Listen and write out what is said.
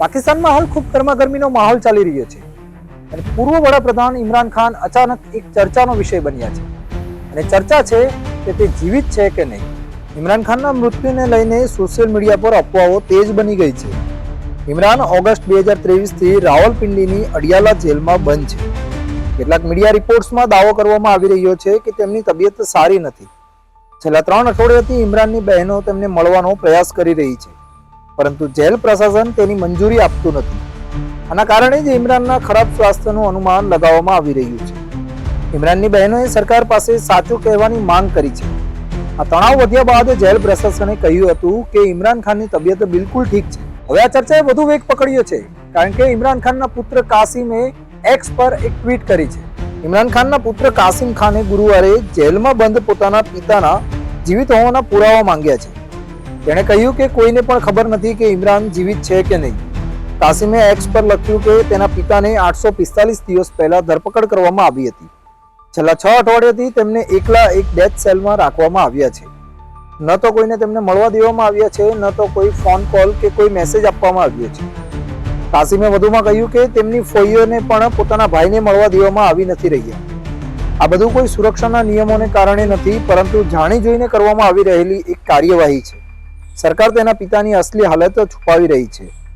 પાકિસ્તાનમાં હાલ ખૂબ ગરમાગરમીનો માહોલ ચાલી રહ્યો છે. અને પૂર્વ વડાપ્રધાન ઇમરાન ખાન અચાનક એક ચર્ચાનો વિષય બન્યા છે. અને ચર્ચા છે કે તે જીવિત છે કે નહીં. ઇમરાન ખાનના મૃત્યુને લઈને સોશિયલ મીડિયા પર અફવાઓ તેજ બની ગઈ છે. ઇમરાન ઓગસ્ટ બે હજાર ત્રેવીસથી રાવલપિંડીની અડિયાલા જેલમાં બંધ છે. કેટલાક મીડિયા રિપોર્ટ્સમાં દાવો કરવામાં આવી રહ્યો છે કે તેમની તબિયત સારી નથી. છેલ્લા ત્રણ અઠવાડિયાથી ઇમરાનની બહેનો તેમને મળવાનો પ્રયાસ કરી રહી છે. પરંતુ જેલ પ્રશાસન તેની મંજૂરી આપતું નથી. આના કારણે જ ઇમરાનના ખરાબ સ્વાસ્થ્યનું અનુમાન લગાવવામાં આવી રહ્યું છે. ઇમરાનની બહેનોએ સરકાર પાસે સાચું કહેવાની માંગ કરી છે. આ તણાવ વધ્યા બાદ જેલ પ્રશાસને કહ્યું હતું કે ઇમરાન ખાનની તબિયત બિલકુલ ઠીક છે. હવે આ ચર્ચાએ વધુ વેગ પકડ્યો છે, કારણ કે ઇમરાન ખાનના પુત્ર કાસિમે એક્સ પર એક ટ્વીટ કરી છે. ઇમરાન ખાનના પુત્ર કાસિમ ખાને ગુરુવારે જેલમાં બંધ પોતાના પિતાના જીવિત હોવાના પુરાવા માંગ્યા છે. તેણે કહ્યું કે કોઈને પણ ખબર નથી કે ઇમરાન જીવિત છે કે નહીં. કાસિમે એક્સ પર લખ્યું કે તેના પિતાને આઠસો પિસ્તાલીસ દિવસ પહેલા ધરપકડ કરવામાં આવી હતી. છેલ્લા છ અઠવાડિયાથી તેમને એકલા એક ડેથ સેલમાં રાખવામાં આવ્યા છે. ન તો કોઈને તેમને મળવા દેવામાં આવ્યા છે, ન તો કોઈ ફોન કોલ કે કોઈ મેસેજ આપવામાં આવ્યો છે. કાસિમે વધુમાં કહ્યું કે તેમની ફોઈઓને પણ પોતાના ભાઈને મળવા દેવામાં આવી નથી રહ્યા. આ બધું કોઈ સુરક્ષાના નિયમોને કારણે નથી, પરંતુ જાણી જોઈને કરવામાં આવી રહેલી એક કાર્યવાહી છે. સરકાર તેના પિતાની અસલી હાલત છુપાવી રહી છે.